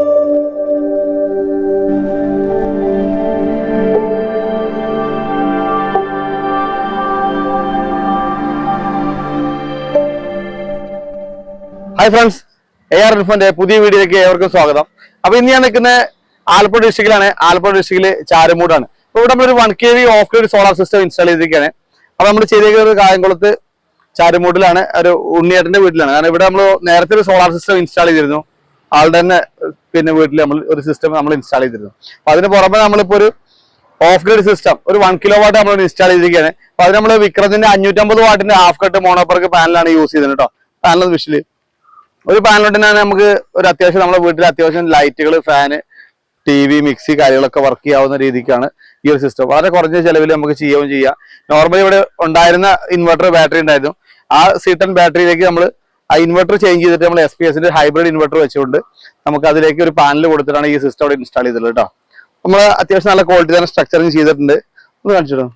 Hi friends A R റിഫന്റെ പുതിയ വീഡിയോയിലേക്ക് ഏവർക്കും സ്വാഗതം. അപ്പൊ ഇന്ന് ഞാൻ നിൽക്കുന്ന ആലപ്പുഴ ഡിസ്ട്രിക്റ്റിലാണ് ആലപ്പുഴ ഡിസ്ട്രിക്റ്റിൽ ചാരമൂടാണ്. അപ്പൊ ഇവിടെ നമ്മളൊരു one K V off grid solar system install ചെയ്തിരിക്കുകയാണ്. അപ്പൊ നമ്മൾ ചെയ്തിരിക്കുന്നത് കായംകുളത്ത് ചാരമൂടിലാണ് ഒരു ഉണ്ണിയേട്ടന്റെ വീട്ടിലാണ്. കാരണം ഇവിടെ നമ്മൾ നേരത്തെ ഒരു സോളാർ സിസ്റ്റം ഇൻസ്റ്റാൾ ചെയ്തിരുന്നു. ആളുടെ തന്നെ പിന്നെ വീട്ടിൽ നമ്മൾ ഒരു സിസ്റ്റം നമ്മൾ ഇൻസ്റ്റാൾ ചെയ്തിരുന്നു. അപ്പൊ അതിന് പുറമെ നമ്മളിപ്പോ ഒരു ഓഫ് ഗ്രേഡ് സിസ്റ്റം ഒരു വൺ കിലോ വാട്ട് നമ്മൾ ഇൻസ്റ്റാൾ ചെയ്തിരിക്കുകയാണ്. അപ്പൊ അത് നമ്മൾ വിക്രത്തിന്റെ അഞ്ഞൂറ്റമ്പത് വാട്ടിന്റെ ഹാഫ് കട്ട് മോണോപ്പർക്ക് പാനലാണ് യൂസ് ചെയ്തത് കേട്ടോ. പാനൽ വിഷിൽ ഒരു പാനലോട്ടിനാണ് നമുക്ക് ഒരു അത്യാവശ്യം നമ്മുടെ വീട്ടിൽ അത്യാവശ്യം ലൈറ്റുകൾ ഫാന് ടി വി മിക്സി കാര്യങ്ങളൊക്കെ വർക്ക് ചെയ്യാവുന്ന രീതിക്കാണ് ഈ ഒരു സിസ്റ്റം വളരെ കുറഞ്ഞ ചെലവിൽ നമുക്ക് ചെയ്യുകയും ചെയ്യാം. നോർമലി ഇവിടെ ഉണ്ടായിരുന്ന ഇൻവെർട്ടർ ബാറ്ററി ഉണ്ടായിരുന്നു. ആ സീട്ടൺ ബാറ്ററിയിലേക്ക് നമ്മൾ ആ ഇൻവെർട്ടർ ചേഞ്ച് ചെയ്തിട്ട് നമ്മൾ എസ് പി എസിന്റെ ഹൈബ്രിഡ് ഇൻവെർട്ടർ വെച്ചുകൊണ്ട് നമുക്ക് അതിലേക്ക് ഒരു പാനൽ കൊടുത്തിട്ടാണ് ഈ സിസ്റ്റം അവിടെ ഇൻസ്റ്റാൾ ചെയ്തിട്ടുള്ളത് കേട്ടോ നമ്മൾ അത്യാവശ്യം നല്ല ക്വാളിറ്റി തന്നെ സ്ട്രക്ചറിങ് ചെയ്തിട്ടുണ്ട്. ഒന്ന് കാണിച്ചിട്ടോ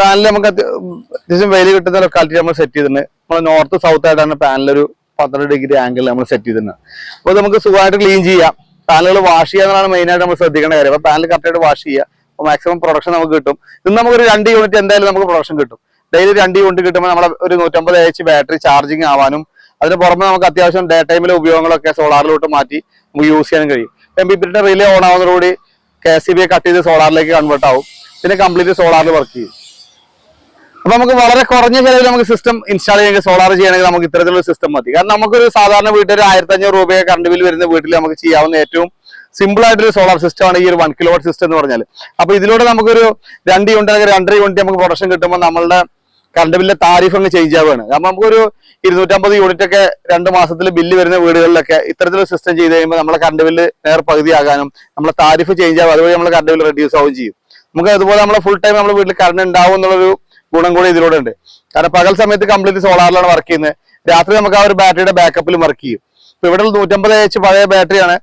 പാനൽ നമുക്ക് അത്യ- അത്യാവശ്യം വെയിൽ കിട്ടുന്ന ലൊക്കാലിറ്റി നമ്മൾ സെറ്റ് ചെയ്തിട്ടുണ്ട്. നമ്മൾ നോർത്ത് സൗത്ത് ആയിട്ടാണ് ഒരു പന്ത്രണ്ട് ഡിഗ്രി ആംഗിൾ നമ്മൾ സെറ്റ് ചെയ്തിട്ടുണ്ട് അപ്പോൾ നമുക്ക് സുഖമായിട്ട് ക്ലീൻ ചെയ്യാം. പാനലുകൾ വാഷ് ചെയ്യാന്നാണ് മെയിൻ ആയിട്ട് നമ്മൾ ശ്രദ്ധിക്കേണ്ട കാര്യം. അപ്പോൾ പാനൽ കറക്റ്റായിട്ട് വാഷ് ചെയ്യുക. അപ്പോൾ മാക്സിമം പ്രൊഡക്ഷൻ നമുക്ക് കിട്ടും. ഇന്ന് നമുക്കൊരു രണ്ട് യൂണിറ്റ് എന്തായാലും നമുക്ക് പ്രൊഡക്ഷൻ കിട്ടും. ഡെയിലി രണ്ട് യൂണിറ്റ് കിട്ടുമ്പോൾ നമ്മളെ ഒരു നൂറ്റമ്പത് എച്ച് ബാറ്ററി ചാർജിങ് ആവാനും അതിന് പുറമെ നമുക്ക് അത്യാവശ്യം ഡേ ടൈമിലെ ഉപയോഗങ്ങളൊക്കെ സോളാറിലോട്ട് മാറ്റി നമുക്ക് യൂസ് ചെയ്യാനും കഴിയും. എം ബി പിയുടെ റിലേ ഓൺ ആവുന്നതോടുകൂടി കെ സി ബി കട്ട് ചെയ്ത് സോളാറിലേക്ക് കൺവേർട്ട് ആവും. പിന്നെ കംപ്ലീറ്റ് സോളാറിൽ വർക്ക് ചെയ്യും. അപ്പൊ നമുക്ക് വളരെ കുറഞ്ഞ ചെലവിൽ നമുക്ക് സിസ്റ്റം ഇൻസ്റ്റാൾ ചെയ്യണമെങ്കിൽ സോളാർ ചെയ്യണമെങ്കിൽ നമുക്ക് ഇത്തരത്തിലുള്ള സിസ്റ്റം മതി. കാരണം നമുക്കൊരു സാധാരണ വീട്ടിൽ ഒരു ആയിരത്തി അഞ്ഞൂറ് രൂപയെ കറണ്ട് ബിൽ വരുന്ന വീട്ടിൽ നമുക്ക് ചെയ്യാവുന്ന ഏറ്റവും സിമ്പിൾ ആയിട്ടൊരു സോളാർ സിസ്റ്റം ആണ് ഈ ഒരു വൺ കിലോവാട്ട് സിസ്റ്റം എന്ന് പറഞ്ഞാൽ അപ്പൊ ഇതിലൂടെ നമുക്കൊരു രണ്ട് യൂണിറ്റ് അല്ലെങ്കിൽ രണ്ടര യൂണിറ്റ് നമുക്ക് പ്രൊഡക്ഷൻ കിട്ടുമ്പോൾ നമ്മളുടെ കറണ്ട് ബില്ലിലെ താരിഫ് അങ്ങ് ചേഞ്ച് ആവുകയാണ്. കാരണം നമുക്കൊരു ഇരുന്നൂറ്റമ്പത് യൂണിറ്റ് ഒക്കെ രണ്ട് മാസത്തിൽ ബില്ല് വരുന്ന വീടുകളിലൊക്കെ ഇത്തരത്തിലുള്ള സിസ്റ്റം ചെയ്ത് കഴിയുമ്പോൾ നമ്മളെ കറണ്ട് ബില്ല് നേർ പകുതിയാകാനും നമ്മളെ താരിഫ് ചേഞ്ച് ആവും. അതുവഴി നമ്മളെ കറണ്ട് ബില്ല് റെഡ്യൂസ് ആവുകയും ചെയ്യും. നമുക്ക് അതുപോലെ നമ്മളെ ഫുൾ ടൈം നമ്മുടെ വീട്ടിൽ കറണ്ട് ഉണ്ടാവും എന്നുള്ളൊരു ഗുണം കൂടി ഇതിലൂടെ ഉണ്ട്. കാരണം പകൽ സമയത്ത് കംപ്ലീറ്റ് സോളാറിലാണ് വർക്ക് ചെയ്യുന്നത്. രാത്രി നമുക്ക് ആ ഒരു ബാറ്ററിയുടെ ബാക്കപ്പിൽ വർക്ക് ചെയ്യും. ഇപ്പൊ ഇവിടെ നൂറ്റമ്പത് എച്ച് പഴയ ബാറ്ററിയാണ്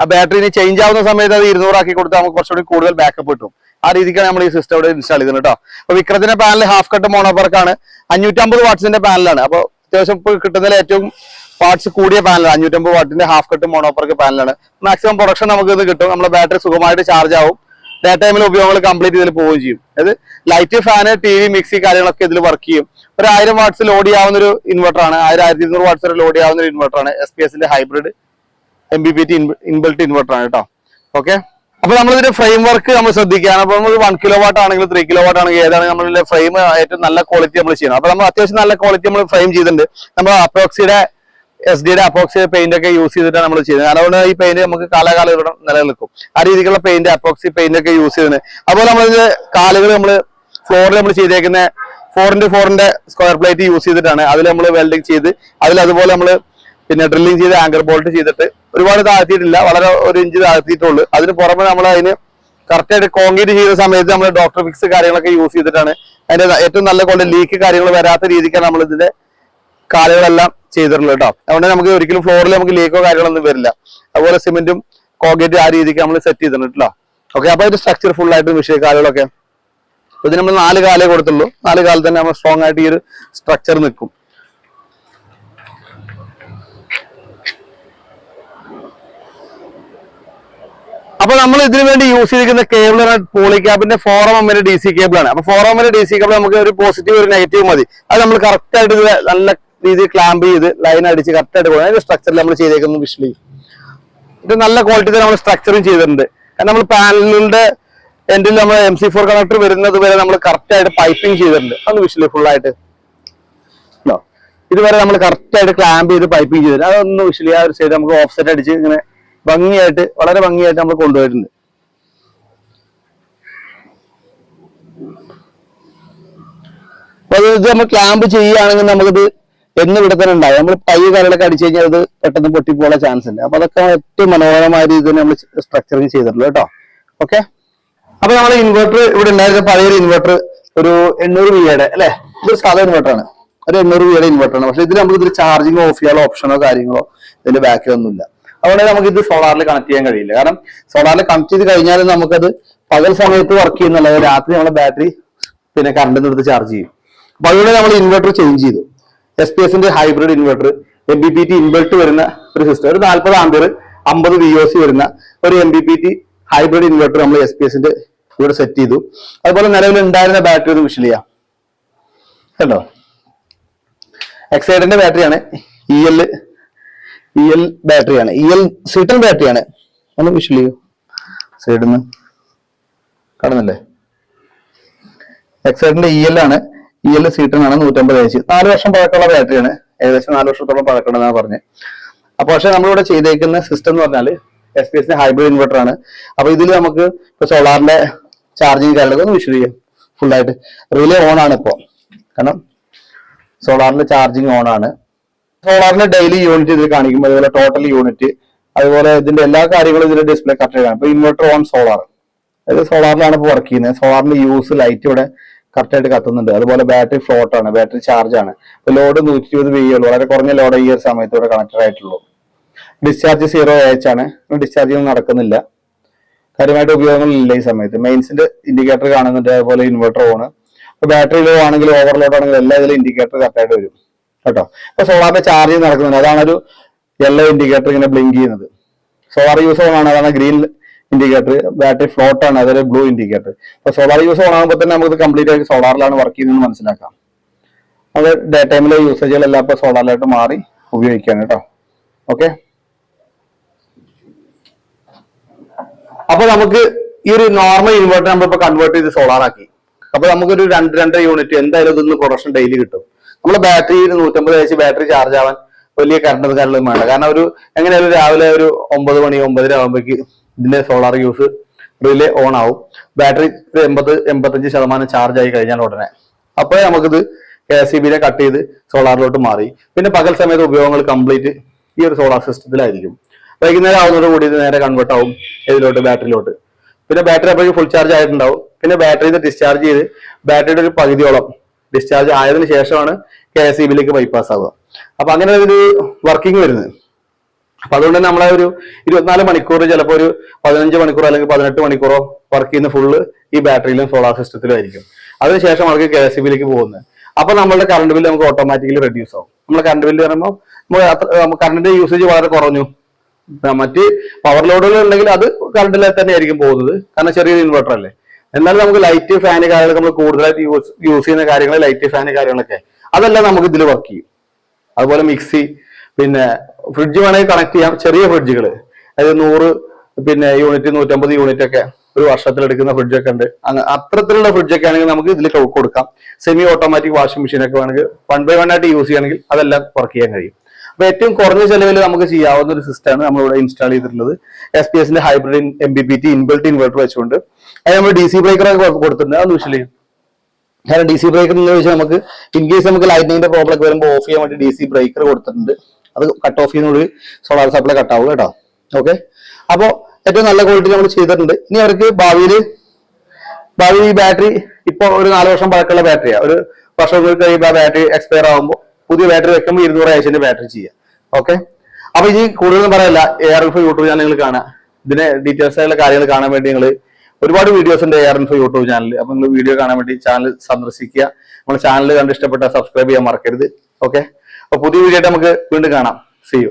ആ ബാറ്ററി ഇനി ചേഞ്ച് ആവുന്ന സമയത്ത് അത് ഇരുന്നൂറാക്കി കൊടുത്താൽ നമുക്ക് കുറച്ചുകൂടി കൂടുതൽ ബാക്കപ്പ് കിട്ടും. ആ രീതിക്കാണ് നമ്മൾ ഈ സിസ്റ്റം ഇവിടെ ഇൻസ്റ്റാൾ ചെയ്യുന്നത് കേട്ടോ അപ്പൊ വിക്രത്തിന്റെ പാനൽ ഹാഫ് കട്ട് മോണോപ്പർക്കാണ് അഞ്ഞൂറ്റമ്പത് വാട്ട്സിന്റെ പാനലാണ് അപ്പോൾ അത്യാവശ്യം ഇപ്പോൾ കിട്ടുന്നതിൽ ഏറ്റവും പാർട്സ് കൂടിയ പാനലാണ് അഞ്ഞൂറ്റമ്പത് വാട്ടിന്റെ ഹാഫ് കട്ട് മോണോപ്പർക്ക് പാനലാണ് മാക്സിമം പ്രൊഡക്ഷൻ നമുക്ക് ഇത് കിട്ടും. നമ്മുടെ ബാറ്ററി സുഖമായിട്ട് ചാർജ് ആവും. ഡേ ടൈമിൽ ഉപയോഗങ്ങൾ കംപ്ലീറ്റ് ഇതിൽ പോവുകയും ചെയ്യും. അതായത് light fan T V mixie കാര്യങ്ങളൊക്കെ ഇതിൽ വർക്ക് ചെയ്യും. ഒരു ആയിരം വാട്ട്സ് ലോഡ് ചെയ്യാവുന്ന ഒരു ഇൻവെർട്ടർ ആണ്. ആയിരം ആയിരത്തി ഇരുന്നൂറ് വാട്ട്സ് വരെ ലോഡ് ചെയ്യാവുന്ന ഒരു ഇൻവെർട്ടർ ആണ് എസ് പി എസിന്റെ hybrid M B P T inbuilt inverter ആണ് കേട്ടോ. ഓക്കെ അപ്പൊ നമ്മളിതിന്റെ ഫ്രെയിം വർക്ക് നമ്മൾ ശ്രദ്ധിക്കുകയാണ്. അപ്പൊ നമ്മൾ വൺ കിലോ വാട്ട് ആണെങ്കിലും ത്രീ കിലോ വാട്ട് ആണെങ്കിലും ഏതാണ് നമ്മളുടെ ഫ്രെയിം ഏറ്റവും നല്ല ക്വാളിറ്റി നമ്മൾ ചെയ്യണം. അപ്പൊ നമ്മൾ അത്യാവശ്യം നല്ല ക്വാളിറ്റി നമ്മൾ ഫ്രെയിം ചെയ്തിട്ടുണ്ട്. നമ്മൾ അപ്പോക്സിയുടെ എസ് ഡിയുടെ അപ്പോക്സി പെയിന്റ് ഒക്കെ യൂസ് ചെയ്തിട്ടാണ് നമ്മൾ ചെയ്യുന്നത്. അതുകൊണ്ട് ഈ പെയിന്റ് നമുക്ക് കാലാകാലം ഇവിടെ നിലനിൽക്കും. ആ രീതിക്കുള്ള പെയിന്റ് അപ്പോക്സി പെയിന്റ് ഒക്കെ യൂസ് ചെയ്യുന്നത്. അപ്പോൾ നമ്മളിത് കാലുകൾ നമ്മൾ ഫ്ലോറിൽ നമ്മൾ ചെയ്തേക്കുന്ന ഇന്റു ഫോറിന്റെ സ്ക്വയർ പ്ലേറ്റ് യൂസ് ചെയ്തിട്ടാണ്. അതിൽ നമ്മൾ വെൽഡിങ് ചെയ്ത് അതിൽ അതുപോലെ നമ്മൾ പിന്നെ ഡ്രില്ലിങ് ചെയ്ത് ആങ്കർ ബോൾട്ട് ചെയ്തിട്ട് ഒരുപാട് താഴ്ത്തിയിട്ടില്ല. വളരെ ഒരു ഇഞ്ച് താഴ്ത്തിയിട്ടുള്ളൂ. അതിന് പുറമെ നമ്മൾ അതിന് കറക്റ്റ് ആയിട്ട് കോൺക്രീറ്റ് ചെയ്ത സമയത്ത് നമ്മൾ ഡോക്ടർ ഫിക്സ് കാര്യങ്ങളൊക്കെ യൂസ് ചെയ്തിട്ടാണ്. അതിന്റെ ഏറ്റവും നല്ല കൊണ്ട് ലീക്ക് കാര്യങ്ങൾ വരാത്ത രീതിക്കാണ് നമ്മൾ ഇതിന്റെ കാലുകളെല്ലാം ചെയ്തിട്ടുള്ളത് കേട്ടോ അതുകൊണ്ട് നമുക്ക് ഒരിക്കലും ഫ്ലോറിൽ നമുക്ക് ലീക്കോ കാര്യങ്ങളൊന്നും വരില്ല. അതുപോലെ സിമെന്റും കോൺക്രീറ്റ് ആ രീതിക്ക് നമ്മൾ സെറ്റ് ചെയ്തിട്ടുണ്ട് കേട്ടോ ഓക്കെ അപ്പൊ ഇത് സ്ട്രക്ചർ ഫുൾ ആയിട്ട് വിഷയ കാലുകളൊക്കെ. ഇത് നമ്മൾ നാല് കാലേ കൊടുത്തുള്ളൂ. നാല് കാലത്ത് തന്നെ നമ്മൾ സ്ട്രോങ് ആയിട്ട് ഈ ഒരു സ്ട്രക്ചർ നിൽക്കും. അപ്പൊ നമ്മൾ ഇതിനു വേണ്ടി യൂസ് ചെയ്തിരിക്കുന്ന കേബിൾ പോളിക്യാബിന്റെ ഫോറം എമ്മിന്റെ ഡി സി ആണ്. അപ്പൊ ഫോറം എമ്മിന്റെ ഡി സി കേബിൾ നമുക്ക് ഒരു പോസിറ്റീവ് ഒരു നെഗറ്റീവ് മതി. അത് നമ്മൾ കറക്റ്റ് ആയിട്ട് നല്ല രീതിയിൽ ക്ലാമ്പ് ചെയ്ത് ലൈൻ അടിച്ച് കറക്റ്റ് ആയിട്ട് അതിന്റെ സ്ട്രക്ചറിൽ നമ്മൾ ചെയ്തേക്കുന്നു വിഷ്ലി ഇത് നല്ല ക്വാളിറ്റി നമ്മൾ സ്ട്രക്ചറും ചെയ്തിട്ടുണ്ട്. കാരണം നമ്മൾ പാനലിന്റെ എൻഡിൽ നമ്മൾ എം സി ഫോർ കണക്ടർ വരുന്നത് വരെ നമ്മൾ കറക്റ്റ് ആയിട്ട് പൈപ്പിംഗ് ചെയ്തിട്ടുണ്ട്. അന്ന് വിഷ്ലി ഉണ്ടോ? ഇതുവരെ നമ്മൾ കറക്റ്റ് ആയിട്ട് ക്ലാമ്പ് ചെയ്ത് പൈപ്പിംഗ് ചെയ്തിട്ടുണ്ട്. അതൊന്ന് വിഷ്ലി ആ ഒരു സൈഡ് നമുക്ക് ഓഫ്സെറ്റ് അടിച്ച് ഇങ്ങനെ ഭംഗിയായിട്ട് വളരെ ഭംഗിയായിട്ട് നമ്മൾ കൊണ്ടുപോയിട്ടുണ്ട്. അപ്പൊ ഇത് നമ്മൾ ക്ലാമ്പ് ചെയ്യുകയാണെങ്കിൽ നമുക്കിത് എന്ന് ഇവിടെ തന്നെ ഉണ്ടാവും. നമ്മൾ പൈ കാലൊക്കെ അടിച്ചു കഴിഞ്ഞാൽ അത് പെട്ടെന്ന് പൊട്ടിപ്പോകാൻ ചാൻസ് ഉണ്ട്. അപ്പൊ അതൊക്കെ ഏറ്റവും മനോഹരമായ രീതിയിൽ നമ്മൾ സ്ട്രക്ചറിങ് ചെയ്തിട്ടുള്ളൂ കേട്ടോ. ഓക്കെ അപ്പൊ നമ്മൾ ഇൻവെർട്ടർ ഇവിടെ ഉണ്ടായിരുന്ന പഴയൊരു ഇൻവെർട്ടർ ഒരു എണ്ണൂറ് വിയുടെ അല്ലെ? ഇതൊരു സാധാ ഇൻവെർട്ടർ ആണ്. ഒരു എണ്ണൂറ് വിയുടെ ഇൻവെർട്ടർ ആണ്. പക്ഷെ ഇതിൽ നമുക്ക് ഇതിൽ ചാർജിങ് ഓഫ് ചെയ്യാനുള്ള ഓപ്ഷനോ കാര്യങ്ങളോ ഇതിന്റെ ബാക്കിലൊന്നുമില്ല അതുകൊണ്ട് നമുക്ക് ഇത് സോളാറിൽ കണക്ട് ചെയ്യാൻ കഴിയില്ല. കാരണം സോളാറിൽ കണക്ട് ചെയ്ത് കഴിഞ്ഞാൽ നമുക്കത് പകൽ സമയത്ത് വർക്ക് ചെയ്യുന്നുള്ളത് രാത്രി നമ്മളെ ബാറ്ററി പിന്നെ കറണ്ട് എടുത്ത് ചാർജ് ചെയ്യും. അപ്പൊ അതുകൊണ്ട് നമ്മൾ ഇൻവെർട്ടർ ചേഞ്ച് ചെയ്തു. എസ് പി എസിന്റെ hybrid inverter M B P T invert വരുന്ന ഒരു സിസ്റ്റം ഒരു നാൽപ്പത് ആംബിയർ അമ്പത് വി ഒ സി വരുന്ന ഒരു M B P T hybrid inverter നമ്മൾ എസ് പി എസിന്റെ ഇവിടെ സെറ്റ് ചെയ്തു. അതുപോലെ നിലവിൽ ഉണ്ടായിരുന്ന ബാറ്ററി ഒന്ന് വിഷൽ ചെയ്യാം കണ്ടോ എക്സൈഡിന്റെ ബാറ്ററിയാണ് ഇ എൽ ഇ എൽ ബാറ്ററിയാണ് ഇ എൽ സീട്ടൺ ബാറ്ററിയാണ് ഒന്ന് വിഷൽ ചെയ്യൂ സൈഡിൽ നിന്ന് കാണുന്നില്ലേ എക്സൈഡിന്റെ ഇ എൽ ആണ്. ഇ എൽ സീറ്റനാണ് നൂറ്റമ്പത് എച്ച് നാല് വർഷം പഴക്കമുള്ള ബാറ്ററിയാണ് ഏകദേശം നാല് വർഷത്തോളം പഴക്കമുണ്ടെന്നാണ് പറഞ്ഞത് അപ്പൊ പക്ഷെ നമ്മളിവിടെ ചെയ്തേക്കുന്ന സിസ്റ്റം എന്ന് പറഞ്ഞാൽ എസ് പി എസിന്റെ ഹൈബ്രിഡ് ഇൻവെർട്ടർ ആണ്. അപ്പൊ ഇതിൽ നമുക്ക് ഇപ്പൊ സോളാറിന്റെ ചാർജിങ് കാര്യങ്ങളൊക്കെ ഒന്ന് ഫുൾ ആയിട്ട്. റിലേ ഓൺ ആണ് ഇപ്പോ. കാരണം സോളാറിന്റെ ചാർജിങ് ഓൺ ആണ്. സോളാറിന്റെ ഡെയിലി യൂണിറ്റ് ഇതിൽ കാണിക്കും അതുപോലെ ടോട്ടൽ യൂണിറ്റ് അതുപോലെ ഇതിന്റെ എല്ലാ കാര്യങ്ങളും ഇതിന്റെ ഡിസ്പ്ലേ കറക്റ്റ് കാണും ഇപ്പൊ ഇൻവെർട്ടർ ഓൺ സോളാർ അതായത് സോളാറിലാണ് ഇപ്പോൾ വർക്ക് ചെയ്യുന്നത്. സോളാറിന്റെ യൂസ് ലൈറ്റ് ഇവിടെ കറക്റ്റ് ആയിട്ട് കത്തുന്നുണ്ട്. അതുപോലെ ബാറ്ററി ഫ്ലോട്ട് ആണ് ബാറ്ററി ചാർജ് ആണ്. ഇപ്പൊ ലോഡ് നൂറ്റി ഇരുപത് വി ഉള്ളൂ. വളരെ കുറഞ്ഞ ലോഡ് ഈ ഒരു സമയത്ത് ഇവിടെ കണക്റ്റഡ് ആയിട്ടുള്ളൂ ഡിസ്ചാർജ് സീറോ എച്ച് ആണ്. ഡിസ്ചാർജ് ഒന്നും നടക്കുന്നില്ല. കാര്യമായിട്ട് ഉപയോഗങ്ങളില്ല ഈ സമയത്ത്. മെയിൻസിന്റെ ഇൻഡിക്കേറ്റർ കാണുന്നുണ്ട്. അതുപോലെ ഇൻവെർട്ടർ ഓണ് ബാറ്ററി ലോ ആണെങ്കിലും ഓവർലോഡ് ആണെങ്കിലും എല്ലാ ഇതിലും ഇൻഡിക്കേറ്റർ കറക്റ്റായിട്ട് വരും. കേട്ടോ? അപ്പൊ സോളാറിന്റെ ചാർജ് നടക്കുന്നുണ്ട്. അതാണ് ഒരു യെല്ലോ ഇൻഡിക്കേറ്റർ ഇങ്ങനെ ബ്ലിങ്ക് ചെയ്യുന്നത്. സോളാർ യൂസ് ഓൺ ആണ്. അതാണ് ഗ്രീൻ ഇൻഡിക്കേറ്റർ ബാറ്ററി ഫ്ലോട്ട് ആണ് അതായത് ബ്ലൂ ഇൻഡിക്കേറ്റർ അപ്പൊ സോളാർ യൂസ് ഓൺ ആകുമ്പോൾ തന്നെ നമുക്ക് കംപ്ലീറ്റ് ആയിട്ട് സോളാറിലാണ് വർക്ക് ചെയ്യുന്നത് മനസ്സിലാക്കാം. അത് ഡേ ടൈമിലെ യൂസേജുകളെല്ലാം ഇപ്പൊ സോളാറിലായിട്ട് മാറി ഉപയോഗിക്കാൻ കേട്ടോ ഓക്കെ അപ്പൊ നമുക്ക് ഈ ഒരു നോർമൽ ഇൻവെർട്ടർ നമ്മൾ ഇപ്പൊ കൺവേർട്ട് ചെയ്ത് സോളാർ ആക്കി. അപ്പൊ നമുക്കൊരു രണ്ട് രണ്ടര യൂണിറ്റ് എന്തായാലും ഇതൊന്ന് പ്രൊഡക്ഷൻ ഡെയിലി കിട്ടും. നമ്മുടെ ബാറ്ററി നൂറ്റമ്പത് ആഴ്ച ബാറ്ററി ചാർജ് ആവാൻ വലിയ കറണ്ട് കാരണം വേണ്ട. കാരണം ഒരു എങ്ങനെയായാലും രാവിലെ ഒരു ഒമ്പത് മണി ഒമ്പതര ആകുമ്പോഴേക്ക് ഇതിന്റെ സോളാർ യൂസ് റിലേ ഓൺ ആവും. ബാറ്ററി എൺപത് എൺപത്തഞ്ച് ശതമാനം ചാർജ് ആയി കഴിഞ്ഞാൽ ഉടനെ. അപ്പോഴേ നമുക്കിത് കെ എസ് സി ബിനെ കട്ട് ചെയ്ത് സോളാറിലോട്ട് മാറി. പിന്നെ പകൽ സമയത്ത് ഉപയോഗങ്ങൾ കംപ്ലീറ്റ് ഈ ഒരു സോളാർ സിസ്റ്റത്തിലായിരിക്കും വൈകുന്നേരം ആവുന്നതോട് കൂടി ഇത് നേരെ കൺവേർട്ട് ആവും ഇതിലോട്ട് ബാറ്ററിയിലോട്ട് പിന്നെ ബാറ്ററി അപ്പോഴേക്കും ഫുൾ ചാർജ് ആയിട്ടുണ്ടാവും. പിന്നെ ബാറ്ററി ഡിസ്ചാർജ് ചെയ്ത് ബാറ്ററിയുടെ ഒരു പകുതിയോളം ഡിസ്ചാർജ് ആയതിനു ശേഷമാണ് കെ എസ് ഇ ബിയിലേക്ക് ബൈപ്പാസ് ആവുക. അപ്പൊ അങ്ങനെ ഒരു വർക്കിംഗ് വരുന്നത് അപ്പൊ അതുകൊണ്ട് തന്നെ നമ്മളെ ഒരു ഇരുപത്തിനാല് മണിക്കൂർ ചിലപ്പോൾ ഒരു പതിനഞ്ച് മണിക്കൂർ അല്ലെങ്കിൽ പതിനെട്ട് മണിക്കൂറോ വർക്ക് ചെയ്യുന്ന ഫുള്ള് ഈ ബാറ്ററിയിലും സോളാർ സിസ്റ്റത്തിലും ആയിരിക്കും. അതിനുശേഷം നമുക്ക് കെ എസ് ബിയിലേക്ക് പോകുന്നത് അപ്പൊ നമ്മളുടെ കറണ്ട് ബില്ല് നമുക്ക് ഓട്ടോമാറ്റിക്കലി റെഡ്യൂസ് ആവും. നമ്മുടെ കറണ്ട് ബില്ല് പറയുമ്പോൾ കറണ്ടിന്റെ യൂസേജ് വളരെ കുറഞ്ഞു. മറ്റ് പവർ ലോഡുകൾ ഉണ്ടെങ്കിൽ അത് കറണ്ടിൽ തന്നെ ആയിരിക്കും പോകുന്നത്. കാരണം ചെറിയൊരു ഇൻവെർട്ടർ അല്ലേ. എന്നാലും നമുക്ക് ലൈറ്റ് ഫാന് കാര്യങ്ങൾ നമ്മൾ കൂടുതലായിട്ട് യൂസ് യൂസ് ചെയ്യുന്ന കാര്യങ്ങൾ ലൈറ്റ് ഫാന് കാര്യങ്ങളൊക്കെ. അതെല്ലാം നമുക്ക് ഇതിൽ വർക്ക് ചെയ്യും. അതുപോലെ മിക്സി പിന്നെ ഫ്രിഡ്ജ് വേണമെങ്കിൽ കണക്ട് ചെയ്യാം ചെറിയ ഫ്രിഡ്ജുകൾ അതായത് നൂറ് പിന്നെ യൂണിറ്റ് നൂറ്റമ്പത് യൂണിറ്റ് ഒക്കെ ഒരു വർഷത്തിൽ വർഷത്തിലെടുക്കുന്ന ഫ്രിഡ്ജൊക്കെ ഉണ്ട്. അത്തരത്തിലുള്ള ഫ്രിഡ്ജൊക്കെ ആണെങ്കിൽ നമുക്ക് ഇതിൽ കൊടുക്കാം. സെമി ഓട്ടോമാറ്റിക് വാഷിംഗ് മെഷീൻ ഒക്കെ വേണമെങ്കിൽ വൺ ബൈ വൺ ആയിട്ട് യൂസ് ചെയ്യണമെങ്കിൽ അതെല്ലാം വർക്ക് ചെയ്യാൻ കഴിയും. അപ്പൊ ഏറ്റവും കുറഞ്ഞ ചെലവിൽ നമുക്ക് ചെയ്യാവുന്ന ഒരു സിസ്റ്റമാണ് നമ്മളിവിടെ ഇൻസ്റ്റാൾ ചെയ്തിട്ടുള്ളത്. എസ് പി എസിന്റെ hybrid M B P T inbuilt inverter വെച്ചുകൊണ്ട്. അത് നമ്മൾ ഡി സി ബ്രേക്കർ ഒക്കെ കൊടുത്തിട്ടുണ്ട്. അതൊന്ന് വിഷയം കാരണം ഡി സി ബ്രേക്കർ എന്ന് ചോദിച്ചാൽ നമുക്ക് ഇൻ കേസ് നമുക്ക് ലൈറ്റിംഗിന്റെ പ്രോബ്ലം ഒക്കെ വരുമ്പോൾ ഓഫ് ചെയ്യാൻ വേണ്ടി ഡി സി ബ്രേക്കർ കൊടുത്തിട്ടുണ്ട്. അത് കട്ട് ഓഫ് ചെയ്യുന്നൊരു സോളാർ സപ്ലൈ കട്ട് കേട്ടോ. ഓക്കെ അപ്പോൾ ഏറ്റവും നല്ല ക്വാളിറ്റി നമ്മൾ ചെയ്തിട്ടുണ്ട്. ഇനി അവർക്ക് ഭാവിയിൽ ഭാവി ഈ ബാറ്ററി ഇപ്പോൾ ഒരു നാല് വർഷം പഴക്കമുള്ള ബാറ്ററിയാണ് ഒരു വർഷം കഴിയുമ്പോൾ ആ ബാറ്ററി എക്സ്പയർ ആകുമ്പോൾ പുതിയ ബാറ്ററി വെക്കുമ്പോൾ ഇരുന്നൂറ് ആഴ്ചന്റെ ബാറ്ററി ചെയ്യാം. ഓക്കെ അപ്പൊ ഇനി കൂടുതലൊന്നും പറയല്ല എയർ എഫ് യൂട്യൂബ് ചാനൽ കാണാം. ഇതിനെ ഡീറ്റെയിൽസ് ആയിട്ടുള്ള കാര്യങ്ങൾ കാണാൻ വേണ്ടി നിങ്ങൾ ഒരുപാട് വീഡിയോസ് ഉണ്ട് A R info YouTube channel അപ്പൊ നിങ്ങൾ വീഡിയോ കാണാൻ വേണ്ടി ചാനൽ സന്ദർശിക്കുക. നമ്മുടെ ചാനൽ കണ്ട് ഇഷ്ടപ്പെട്ട സബ്സ്ക്രൈബ് ചെയ്യാൻ മറക്കരുത്. ഓക്കെ അപ്പൊ പുതിയ വീഡിയോ നമുക്ക് വീണ്ടും കാണാം. C U